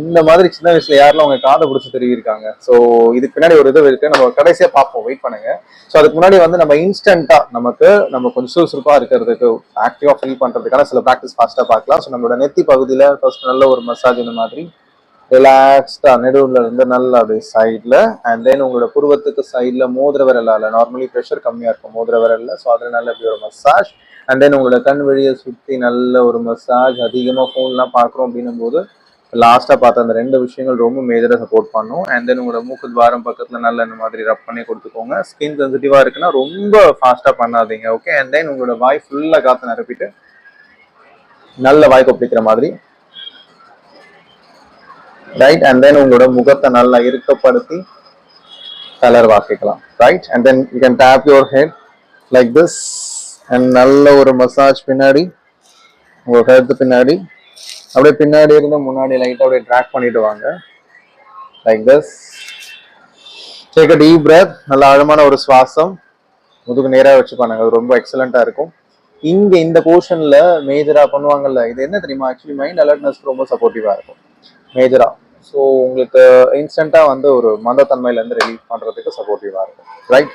இந்த மாதிரி சின்ன வயசுல யாரெல்லாம் உங்க காதை பிடிச்சி தெரிவிருக்காங்க ஸோ இதுக்கு பின்னாடி ஒரு இது இருக்கு. நம்ம கடைசியா பார்ப்போம். வெயிட் பண்ணுங்க. ஸோ அதுக்கு முன்னாடி வந்து நம்ம இன்ஸ்டன்டா நமக்கு நம்ம கொஞ்சம் சுறுசுறுப்பா இருக்கிறதுக்கு ஆக்டிவா ஃபீல் பண்றதுக்கான சில ப்ராக்டிஸ் ஃபாஸ்டா பார்க்கலாம். ஸோ நம்மளோட நெத்தி பகுதியில ஃபர்ஸ்ட் நல்ல ஒரு மசாஜ் இந்த மாதிரி ரிலாக்ஸ்டா நெடுவுல இருந்து நல்லா அப்படியே சைட்ல அண்ட் தென் உங்களோட புருவத்துக்கு சைட்ல மோதிர விரலால நார்மலி ப்ரெஷர் கம்மியா இருக்கும் மோதிர விரல்ல. ஸோ அதுல நல்ல இப்படி ஒரு மசாஜ் அண்ட் தென் உங்களோட கண் வழியை சுற்றி நல்ல ஒரு மசாஜ் அதிகமாக ஃபோன்லாம் பார்க்குறோம் அப்படின்னும் போது லாஸ்ட்டாக பார்த்த அந்த ரெண்டு விஷயங்கள் ரொம்ப மேஜராக சப்போர்ட் பண்ணும். அண்ட் தென் உங்களோட மூக்கு துவாரம் பக்கத்தில் நல்ல இந்த மாதிரி ரப் பண்ணி கொடுத்துக்கோங்க. ஸ்கின் சென்சிட்டிவாக இருக்குன்னா ரொம்ப ஃபாஸ்ட்டாக பண்ணாதீங்க ஓகே அண்ட் தென் உங்களோட வாய் ஃபுல்லாக காற்று நிரப்பிட்டு நல்ல வாய் கொப்பிக்கிற மாதிரி. ரைட் அண்ட் தென் உங்களோட முகத்தை நல்லா இறுக்கப்படுத்தி கலர் வாசிக்கலாம் right and then you can tap your head like this and நல்ல ஒரு மசாஜ் பின்னாடி உங்கள் கழுத்து பின்னாடி. அப்படியே பின்னாடி இருந்து முன்னாடி லைட்டாக அப்படியே ட்ராக் பண்ணிட்டு வாங்க. Like this take a deep breath நல்ல ஆழமான ஒரு சுவாசம். முதுகு நேராக வச்சு பண்ணுங்க. அது ரொம்ப எக்ஸலண்ட்டாக இருக்கும். இங்கே இந்த போர்ஷனில் மேஜராக பண்ணுவாங்கல்ல இது என்ன தெரியுமா? ஆக்சுவலி மைண்ட் அலர்ட்னஸ்க்கு ரொம்ப சப்போர்ட்டிவாக இருக்கும். மேஜராக ஸோ உங்களுக்கு இன்ஸ்டண்ட்டாக வந்து ஒரு மந்தத்தன்மையில இருந்து ரிலீஃப் பண்ணுறதுக்கு சப்போர்ட்டிவாக இருக்கும். ரைட்